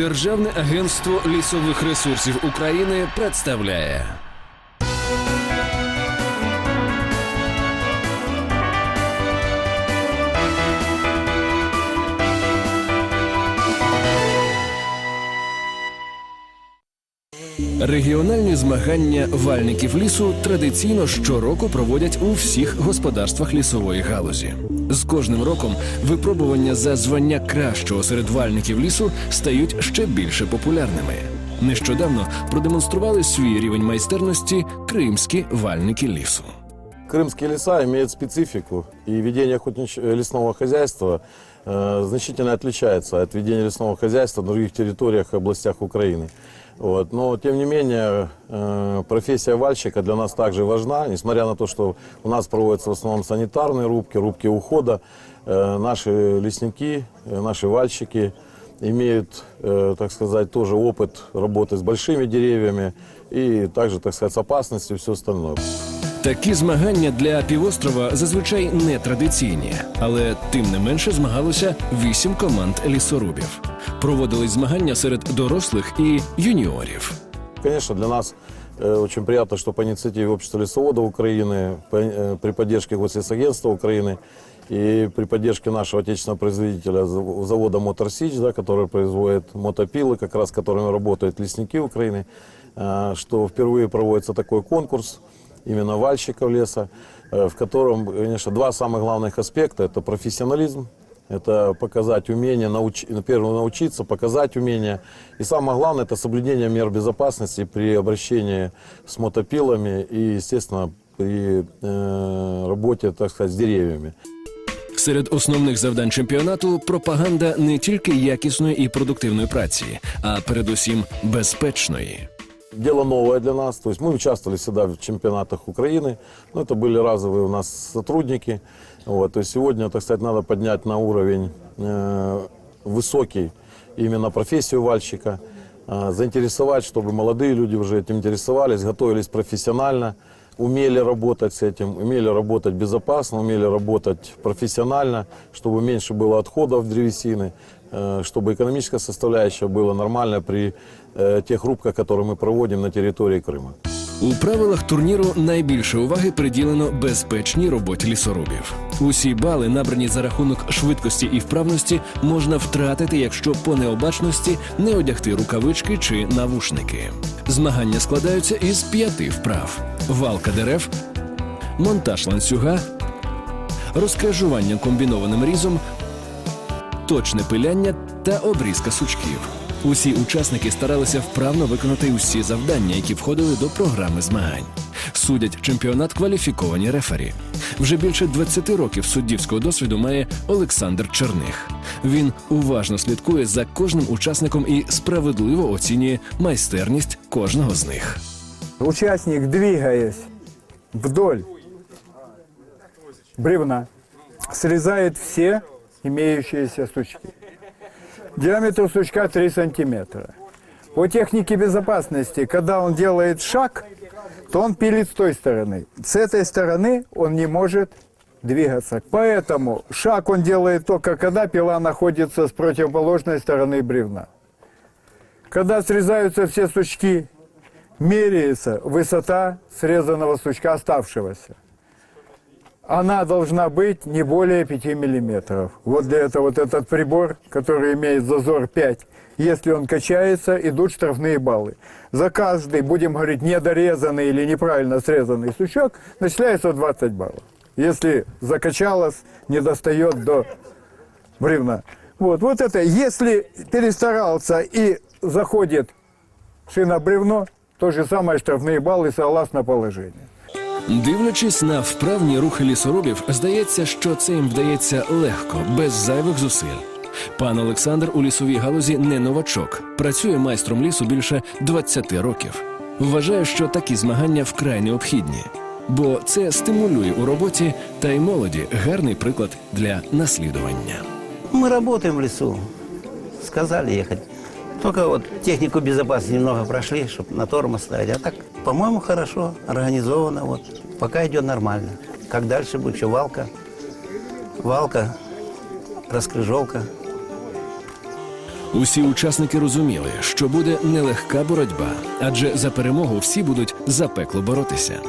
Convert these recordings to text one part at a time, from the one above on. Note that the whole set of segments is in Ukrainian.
Державне агентство лісових ресурсів України представляє. Регіональні змагання вальників лісу традиційно щороку проводять у всіх господарствах лісової галузі. З кожним роком випробування за звання кращого серед вальників лісу стають ще більше популярними. Нещодавно продемонстрували свій рівень майстерності кримські вальники лісу. Крымские леса имеют специфику, и ведение охотнич- э, лесного хозяйства э, значительно отличается от ведения лесного хозяйства на других территориях и областях Украины. Вот. Но, тем не менее, э, профессия вальщика для нас также важна, несмотря на то, что у нас проводятся в основном санитарные рубки, рубки ухода. Э, наши лесники, э, наши вальщики имеют, э, так сказать, тоже опыт работы с большими деревьями и также, так сказать, с опасностью и все остальное. Такі змагання для півострова зазвичай не традиційні, але тим не менше змагалося вісім команд лісорубів. Проводились змагання серед дорослих і юніорів. Конечно, для нас э, очень приятно, что по инициативе Общества лесоводов Украины, по- э, при поддержке Гослесагентства Украины и при поддержке нашего отечественного производителя зав- завода Мотор Сич, да, который производит мотопилы, как раз с которыми работают лесники Украины, э, что впервые проводится такой конкурс именно вальщиков леса, э, в котором, конечно, два самых главных аспекта – это профессионализм, это показать умение, науч... ну, первое научиться, показать умение. И самое главное, это соблюдение мер безопасности при обращении с мотопилами и, естественно, при э, работе, так сказать, с деревьями. Серед основних завдань чемпіонату пропаганда не тільки якісної і продуктивної праці, а передусім безпечної. Дело новое для нас, то есть мы участвовали всегда в чемпионатах Украины, но это были разовые у нас сотрудники. Вот, то есть сегодня, так сказать, надо поднять на уровень э, высокий именно профессию вальщика, э, заинтересовать, чтобы молодые люди уже этим интересовались, готовились профессионально, умели работать с этим, умели работать безопасно, умели работать профессионально, чтобы меньше было отходов древесины, э, чтобы экономическая составляющая была нормальная при э, тех рубках, которые мы проводим на территории Крыма. У правилах турніру найбільше уваги приділено безпечній роботі лісорубів. Усі бали, набрані за рахунок швидкості і вправності, можна втратити, якщо по необачності не одягти рукавички чи навушники. Змагання складаються із п'яти вправ: валка дерев, монтаж ланцюга, розкрежування комбінованим різом, точне пиляння та обрізка сучків. Усі учасники старалися вправно виконати усі завдання, які входили до програми змагань. Судять чемпіонат кваліфіковані рефері. Вже більше 20 років суддівського досвіду має Олександр Черних. Він уважно слідкує за кожним учасником і справедливо оцінює майстерність кожного з них. Участник, двигаясь вдоль бревна, срезает все имеющиеся сучки. Диаметр сучка 3 сантиметра. По технике безопасности, когда он делает шаг, то он пилит с той стороны. С этой стороны он не может двигаться. Поэтому шаг он делает только когда пила находится с противоположной стороны бревна. Когда срезаются все сучки, меряется высота срезанного сучка оставшегося. Она должна быть не более 5 миллиметров. Вот для этого вот этот прибор, который имеет зазор 5, если он качается, идут штрафные баллы. За каждый, будем говорить, недорезанный или неправильно срезанный сучок, начисляется 20 баллов. Если закачалось, не достает до бревна. Вот, вот это, если перестарался и заходит шина бревно, то же самое штрафные баллы согласно положению. Дивлячись на вправні рухи лісорубів, здається, що це їм вдається легко, без зайвих зусиль. Пан Олександр у лісовій галузі не новачок, працює майстром лісу більше 20 років. Вважає, що такі змагання вкрай необхідні, бо це стимулює у роботі та й молоді гарний приклад для наслідування. Мы работаем в лесу. Сказали ехать. Только вот технику безопасности немного прошли, чтобы на тормоз ставить. А так, по-моему, хорошо, организовано. Вот. Пока идет нормально. Как дальше будет? Еще валка. Валка, раскрыжовка. Усі учасники розуміли, що буде нелегка боротьба, адже за перемогу всі будуть за пекло боротися.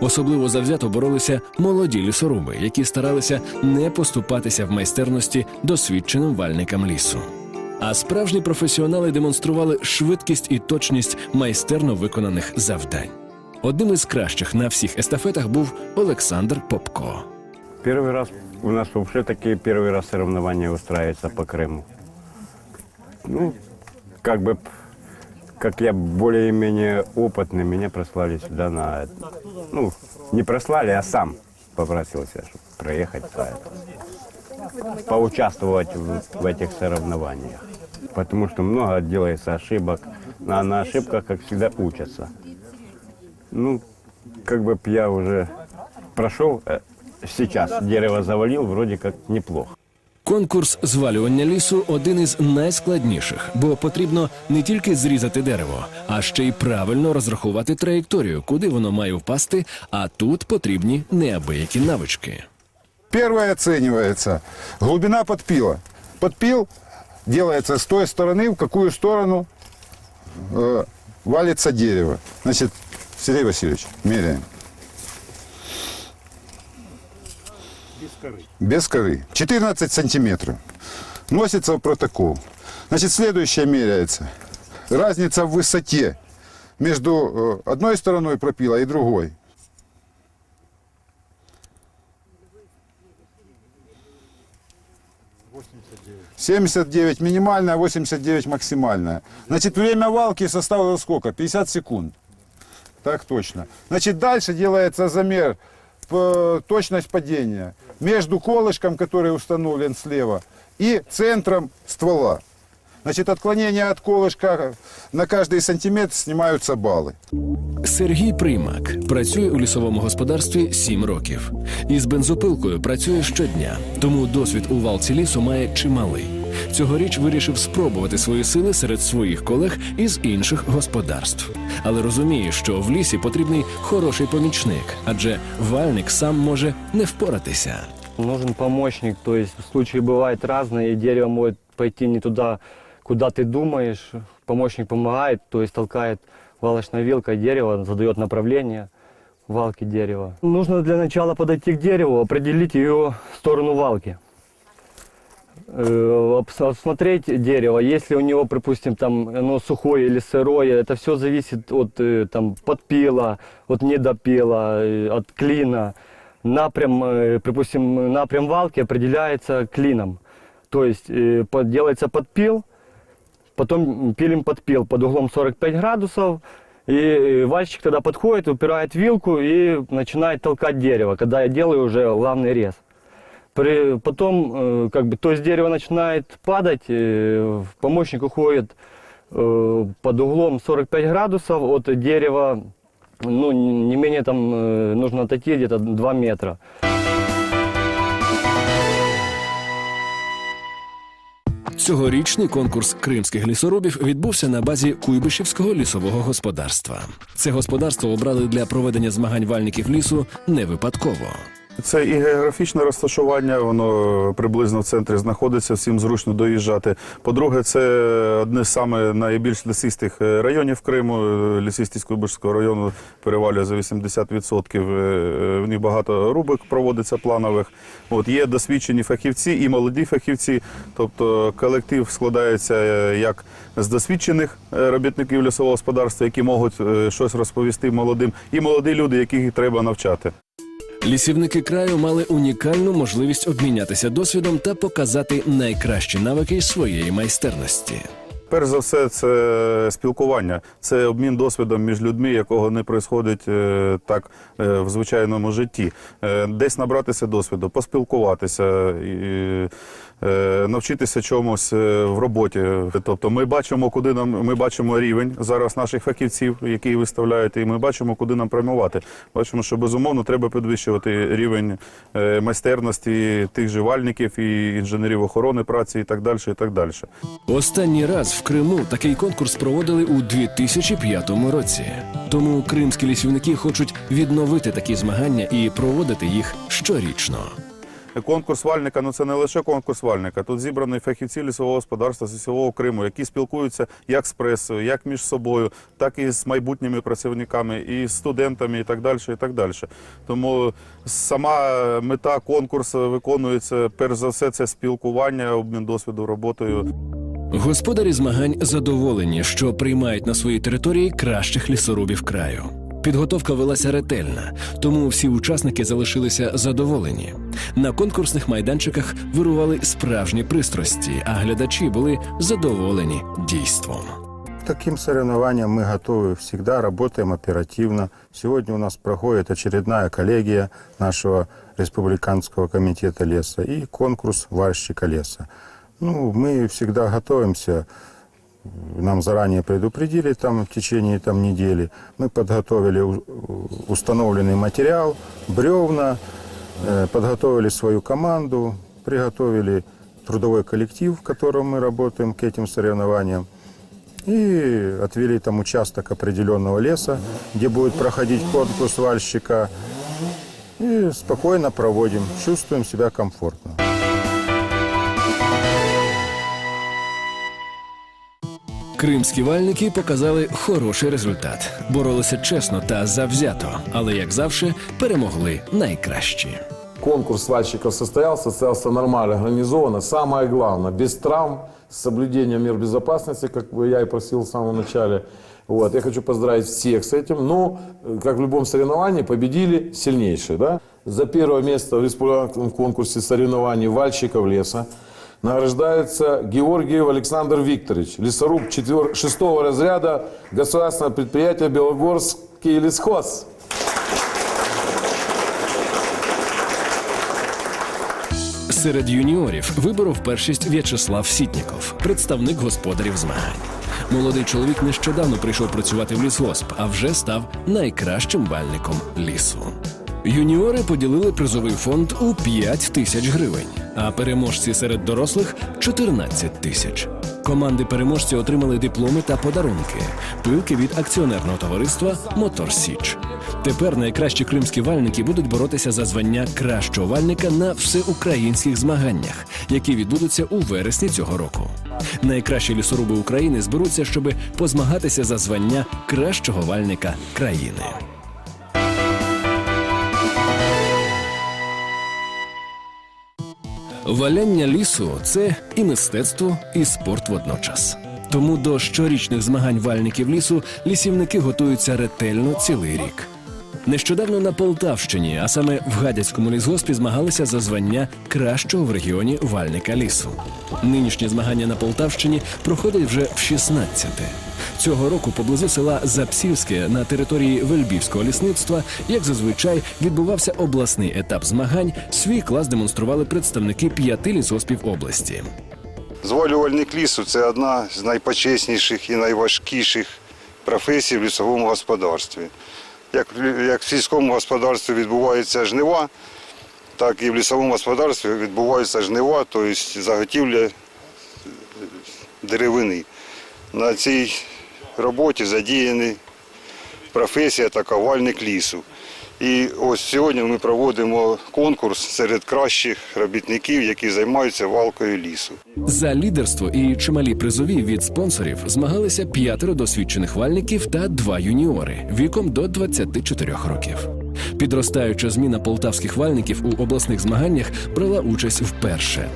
Особливо завзято боролися молоді лісоруби, які старалися не поступатися в майстерності досвідченим вальникам лісу. А справжні професіонали демонстрували швидкість і точність майстерно виконаних завдань. Одним із кращих на всіх естафетах був Олександр Попко. Первый раз у нас вообще такие первый раз соревнования устраиваются по Крыму. Ну, как бы, как я более-менее опытный, меня прослали сюда на... Ну, не прослали, а сам попросился, чтобы проехать по это. Поучаствовать в, в этих соревнованиях. Потому что много делается ошибок. А на ошибках, как всегда, учатся. Ну, как бы б я уже прошел, э, сейчас дерево завалил, вроде как неплохо. Конкурс звалювання лісу один із найскладніших, бо потрібно не тільки зрізати дерево, а ще й правильно розрахувати траєкторію, куди воно має впасти. А тут потрібні неабиякі навички. Первое оценивается глубина подпила. Подпил делается с той стороны, в какую сторону э, валится дерево. Значит, Сергей Васильевич, меряем. Без коры. Без коры. 14 сантиметров. Носится в протокол. Значит, следующее меряется. Разница в высоте между э, одной стороной пропила и другой. 79 минимальная, 89 максимальная. Значит, время валки составило сколько? 50 секунд. Так точно. Значит, дальше делается замер, точность падения между колышком, который установлен слева, и центром ствола. Значит, отклонение от колышка на каждый сантиметр снимаются баллы. Сергій Примак працює у лісовому господарстві сім років. Із бензопилкою працює щодня, тому досвід у валці лісу має чималий. Цьогоріч вирішив спробувати свої сили серед своїх колег із інших господарств. Але розуміє, що в лісі потрібний хороший помічник, адже вальник сам може не впоратися. Нужен помощник, то есть случаи бывают разные, и дерево может пойти не туда, Куда ты думаешь. Помощник помогает, то есть толкает валочной вилкой дерево, задает направление валки дерева. Нужно для начала подойти к дереву, определить ее сторону валки. Э, Осмотреть дерево, если у него, допустим, там оно сухое или сырое, это все зависит от э, там, подпила, от недопила, э, от клина. Напрям, допустим, напрям валки определяется клином. То есть делается подпил, потом пилим подпил под углом 45 градусов, и вальщик тогда подходит, упирает вилку и начинает толкать дерево, когда я делаю уже главный рез. При, потом, э, как бы, то есть дерево начинает падать, э, помощник уходит э, под углом 45 градусов от дерева, ну, не менее там нужно отойти где-то 2 метра. Цьогорічний конкурс кримських лісоробів відбувся на базі Куйбишівського лісового господарства. Це господарство обрали для проведення змагань вальників лісу не випадково. Це і географічне розташування, воно приблизно в центрі знаходиться, всім зручно доїжджати. По-друге, це одне з саме найбільш лісистих е, районів Криму. Е, Лісистість Куйбишського району перевалює за 80%. Е, В них багато рубок проводиться планових. От є досвідчені фахівці і молоді фахівці. Тобто колектив складається як з досвідчених робітників лісового господарства, які можуть щось розповісти молодим, і молоді люди, яких треба навчати. Лісівники краю мали унікальну можливість обмінятися досвідом та показати найкращі навики своєї майстерності. Перш за все, це спілкування, це обмін досвідом між людьми, якого не происходить е, так е, в звичайному житті. Е, Десь набратися досвіду, поспілкуватися. Навчитися чомусь в роботі. Тобто ми бачимо, куди нам ми бачимо рівень зараз наших фахівців, які виставляють, і ми бачимо, куди нам прямувати. Бачимо, що безумовно треба підвищувати рівень майстерності тих же вальників і інженерів охорони праці, і так далі. І так далі. Останній раз в Криму такий конкурс проводили у 2005 році. Тому кримські лісівники хочуть відновити такі змагання і проводити їх щорічно. Конкурс вальника ну це не лише конкурс вальника. Тут зібрані фахівці лісового господарства з усього Криму, які спілкуються як з пресою, як між собою, так і з майбутніми працівниками, і студентами, і так далі. І так далі. Тому сама мета конкурсу виконується перш за все це спілкування, обмін досвіду роботою. Господарі змагань задоволені, що приймають на своїй території кращих лісорубів краю. Підготовка велася ретельна, тому всі учасники залишилися задоволені. На конкурсних майданчиках вирували справжні пристрасті, а глядачі були задоволені дійством. Таким соревнованиям мы готовы всегда, работаем оперативно. Сегодня у нас проходит очередная коллегия нашего Республиканского комитета леса и конкурс вальщика леса. Ну, мы всегда готовимся. Нам заранее предупредили там в течение там, недели. Мы подготовили установленный материал, бревна, э, подготовили свою команду, приготовили трудовой коллектив, в котором мы работаем к этим соревнованиям и отвели там участок определенного леса, где будет проходить конкурс вальщика. И спокойно проводим, чувствуем себя комфортно. Кримські вальники показали хороший результат, боролися чесно та завзято, але як завжди перемогли найкращі. Конкурс свальщиков состоялся, состоялся нормально, организованно. Самое главное, без травм, с соблюдением мер безопасности, как бы я и просил в самом начале. Вот. Я хочу поздравить всех с этим. Но, э, как в любом соревновании, победили сильнейшие. Да? За первое место в республиканском конкурсе соревнований вальщиков леса награждается Георгиев Александр Викторович, лесоруб 4, 6 разряда государственного предприятия Белогорский лесхоз. Серед юніорів виборов першість В'ячеслав Сітніков, представник господарів змагань. Молодий чоловік нещодавно прийшов працювати в лісгосп, а вже став найкращим бальником лісу. Юніори поділили призовий фонд у 5 тисяч гривень, а переможці серед дорослих 14 тисяч. Команди переможці отримали дипломи та подарунки, пилки від акціонерного товариства Мотор Січ. Тепер найкращі кримські вальники будуть боротися за звання кращого вальника на всеукраїнських змаганнях, які відбудуться у вересні цього року. Найкращі лісоруби України зберуться, щоб позмагатися за звання кращого вальника країни. Валяння лісу це і мистецтво, і спорт водночас. Тому до щорічних змагань вальників лісу лісівники готуються ретельно цілий рік. Нещодавно на Полтавщині, а саме в Гадяцькому лісгоспі, змагалися за звання кращого в регіоні вальника лісу. Нинішні змагання на Полтавщині проходять вже в 16-те. Цього року поблизу села Запсівське на території Вельбівського лісництва, як зазвичай, відбувався обласний етап змагань. Свій клас демонстрували представники п'яти лісгоспів області. Звалювальник лісу це одна з найпочесніших і найважкіших професій в лісовому господарстві. Як, як в сільському господарстві відбуваються жнива, так і в лісовому господарстві відбуваються жнива, тобто заготівля деревини. На цій роботі задіяна професія така вальник лісу. І ось сьогодні ми проводимо конкурс серед кращих робітників, які займаються валкою лісу. За лідерство і чималі призові від спонсорів змагалися п'ятеро досвідчених вальників та два юніори віком до 24 років. Підростаюча зміна полтавських вальників у обласних змаганнях брала участь вперше.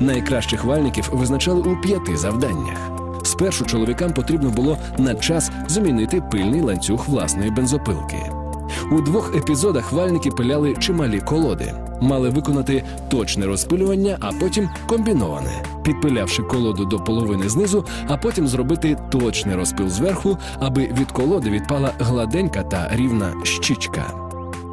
Найкращих вальників визначали у п'яти завданнях. Спершу чоловікам потрібно було на час замінити пильний ланцюг власної бензопилки. У двох епізодах вальники пиляли чималі колоди, мали виконати точне розпилювання, а потім комбіноване, підпилявши колоду до половини знизу, а потім зробити точний розпил зверху, аби від колоди відпала гладенька та рівна щічка.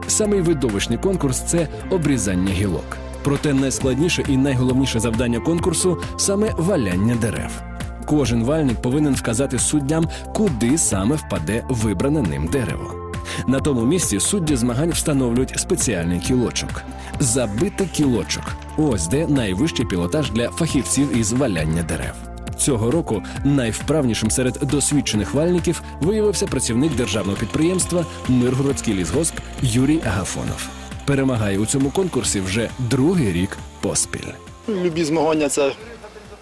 Самий видовищний конкурс це обрізання гілок. Проте найскладніше і найголовніше завдання конкурсу саме валяння дерев. Кожен вальник повинен вказати суддям, куди саме впаде вибране ним дерево. На тому місці судді змагань встановлюють спеціальний кілочок. Забити кілочок. Ось де найвищий пілотаж для фахівців із валяння дерев. Цього року найвправнішим серед досвідчених вальників виявився працівник державного підприємства Миргородський лісгосп Юрій Агафонов. перемагає у цьому конкурсі вже другий рік поспіль. Любі змагання це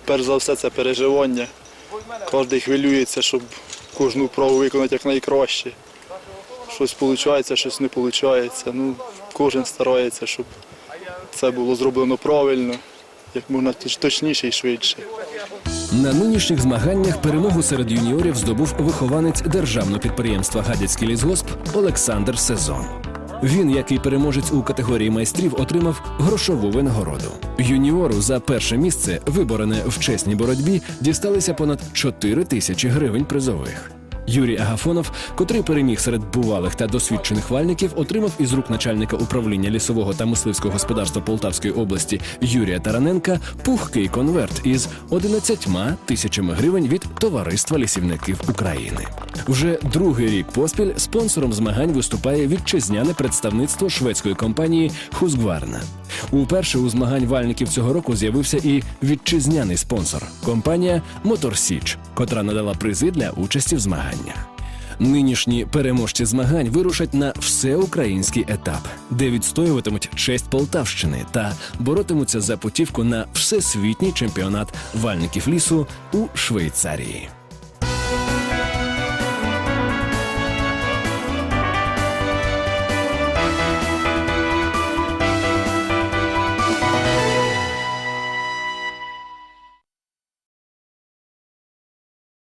перш за все це переживання. Кожен хвилюється, щоб кожну вправу виконати якнайкраще. Щось виходить, щось не виходить. Ну, кожен старається, щоб це було зроблено правильно, як можна точніше і швидше. На нинішніх змаганнях перемогу серед юніорів здобув вихованець державного підприємства Гадяцький лісгосп Олександр Сезон. Він, як і переможець у категорії майстрів, отримав грошову винагороду. Юніору за перше місце, виборене в чесній боротьбі, дісталися понад 4 тисячі гривень призових. Юрій Агафонов, котрий переміг серед бувалих та досвідчених вальників, отримав із рук начальника управління лісового та мисливського господарства Полтавської області Юрія Тараненка пухкий конверт із 11 тисячами гривень від товариства лісівників України. Вже другий рік поспіль спонсором змагань виступає вітчизняне представництво шведської компанії Husqvarna. Уперше у змагань вальників цього року з'явився і вітчизняний спонсор компанія Моторсіч, котра надала призи для участі в змаганнях. Нинішні переможці змагань вирушать на всеукраїнський етап, де відстоюватимуть честь Полтавщини та боротимуться за путівку на всесвітній чемпіонат вальників лісу у Швейцарії.